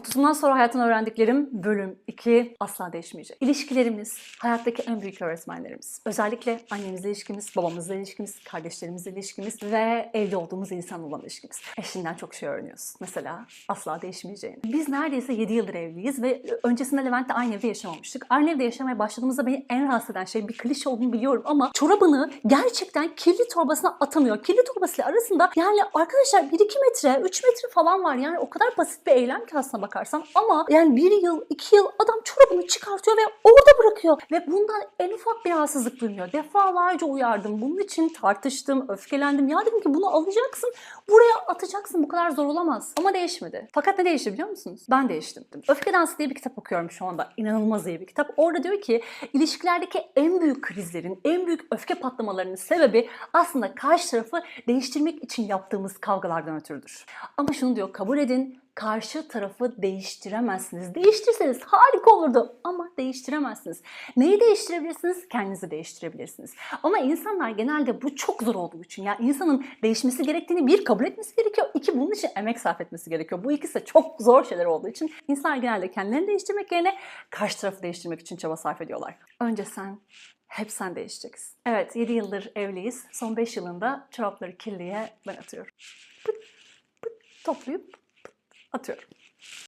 30'undan sonra hayattan öğrendiklerim bölüm 2 asla değişmeyecek. İlişkilerimiz hayattaki en büyük öğretmenlerimiz. Özellikle annemizle ilişkimiz, babamızla ilişkimiz, kardeşlerimizle ilişkimiz ve evli olduğumuz insanla olan ilişkimiz. Eşinden çok şey öğreniyorsun. Mesela asla değişmeyeceğini. Biz neredeyse 7 yıldır evliyiz ve öncesinde Levent'le aynı evde yaşamamıştık. Aynı evde yaşamaya başladığımızda beni en rahatsız eden şey bir klişe olduğunu biliyorum ama çorabını gerçekten kirli torbasına atamıyor. Kirli torbasıyla arasında yani arkadaşlar 1-2 metre, 3 metre falan var. Yani o kadar basit bir eylem ki bakarsan ama yani bir yıl, iki yıl adam çorabını çıkartıyor ve orada bırakıyor. Ve bundan en ufak bir rahatsızlık duymuyor. Defalarca uyardım. Bunun için tartıştım, öfkelendim. Ya dedim ki bunu alacaksın, buraya atacaksın. Bu kadar zor olamaz. Ama değişmedi. Fakat ne değişti biliyor musunuz? Ben değiştim. Öfke Dansı diye bir kitap okuyorum şu anda. İnanılmaz iyi bir kitap. Orada diyor ki ilişkilerdeki en büyük krizlerin, en büyük öfke patlamalarının sebebi aslında karşı tarafı değiştirmek için yaptığımız kavgalardan ötürüdür. Ama şunu diyor kabul edin karşı tarafı değiştiremezsiniz. Değiştirseniz harika olurdu ama değiştiremezsiniz. Neyi değiştirebilirsiniz? Kendinizi değiştirebilirsiniz. Ama insanlar genelde bu çok zor olduğu için ya insanın değişmesi gerektiğini bir kabul etmesi gerekiyor. iki bunun için emek sarf etmesi gerekiyor. Bu ikisi de çok zor şeyler olduğu için insanlar genelde kendilerini değiştirmek yerine karşı tarafı değiştirmek için çaba sarf ediyorlar. Önce sen hep sen değişeceksin. Evet 7 yıldır evliyiz. Son 5 yılında çorapları kirliye ben atıyorum. Pıt pıt toplayıp atıyorum.